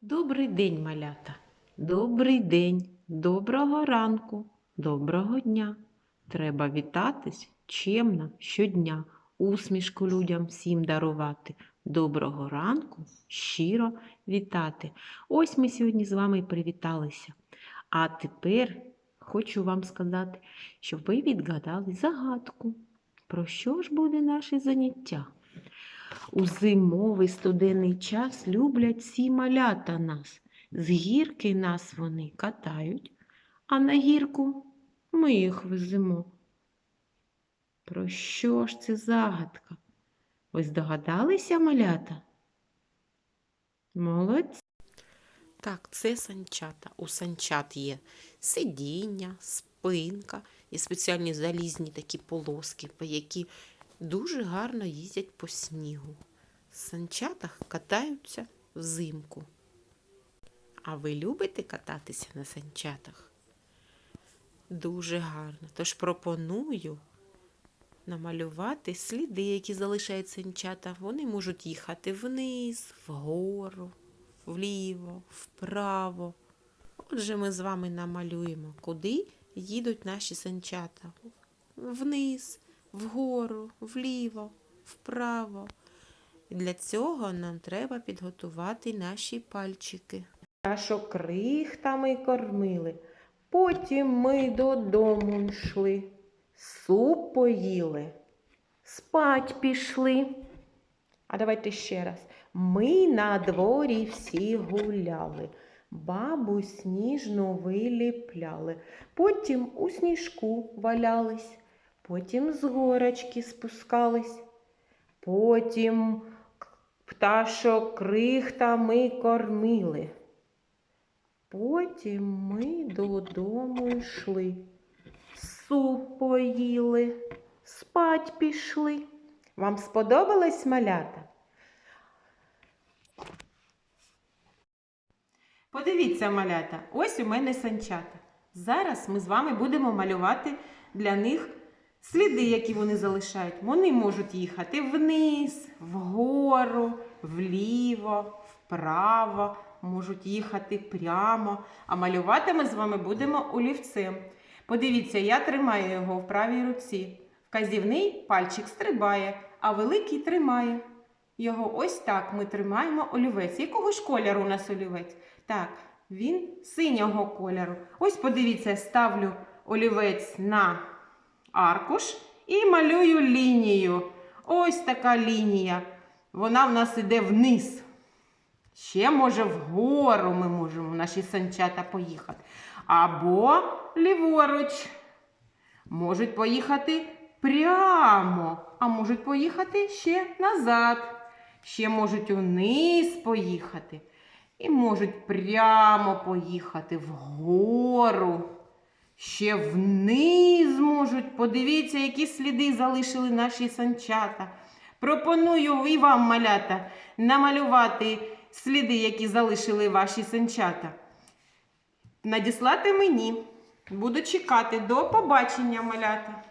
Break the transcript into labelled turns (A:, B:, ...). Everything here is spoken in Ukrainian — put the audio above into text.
A: Добрий день, малята. Добрий день, доброго ранку, доброго дня. Треба вітатись чемно щодня, усмішку людям всім дарувати. Доброго ранку, щиро вітати. Ось ми сьогодні з вами привіталися. А тепер хочу вам сказати, щоб ви відгадали загадку. Про що ж буде наше заняття? У зимовий студенний час люблять всі малята нас. З гірки нас вони катають, а на гірку ми їх веземо. Про що ж це загадка? Ви здогадалися, малята? Молодці. Так, це санчата. У санчат є сидіння, спинка і спеціальні залізні такі полоски, по які дуже гарно їздять по снігу. В санчатах катаються взимку. А ви любите кататися на санчатах? Дуже гарно. Тож пропоную намалювати сліди, які залишають санчата. Вони можуть їхати вниз, вгору, вліво, вправо. Отже, ми з вами намалюємо, куди їдуть наші санчата. Вниз, вгору, вліво, вправо. Для цього нам треба підготувати наші пальчики. Пташок крихтами кормили, потім ми додому йшли, суп поїли, спать пішли. А давайте ще раз. Ми на дворі всі гуляли, бабу сніжну виліпляли, потім у сніжку валялись, потім з горочки спускались, потім пташок крихтами кормили. Потім ми додому йшли, суп поїли, спать пішли. Вам сподобалось малята? Подивіться, малята, ось у мене санчата. Зараз ми з вами будемо малювати для них сліди, які вони залишають. Вони можуть їхати вниз, вгору, вліво, вправо, можуть їхати прямо. А малювати ми з вами будемо олівцем. Подивіться, я тримаю його в правій руці. Вказівний пальчик стрибає, а великий тримає. Його ось так ми тримаємо олівець. Якого ж кольору у нас олівець? Так, він синього кольору. Ось подивіться, ставлю олівець на аркуш і малюю лінію. Ось така лінія. Вона в нас іде вниз. Ще, може, вгору ми можемо наші санчата поїхати. Або ліворуч. Можуть поїхати прямо, а можуть поїхати ще назад. Ще можуть униз поїхати. І можуть прямо поїхати вгору. Ще вниз можуть. Подивіться, які сліди залишили наші санчата. Пропоную і вам, малята, намалювати сліди, які залишили ваші санчата. Надіслати мені. Буду чекати. До побачення, малята.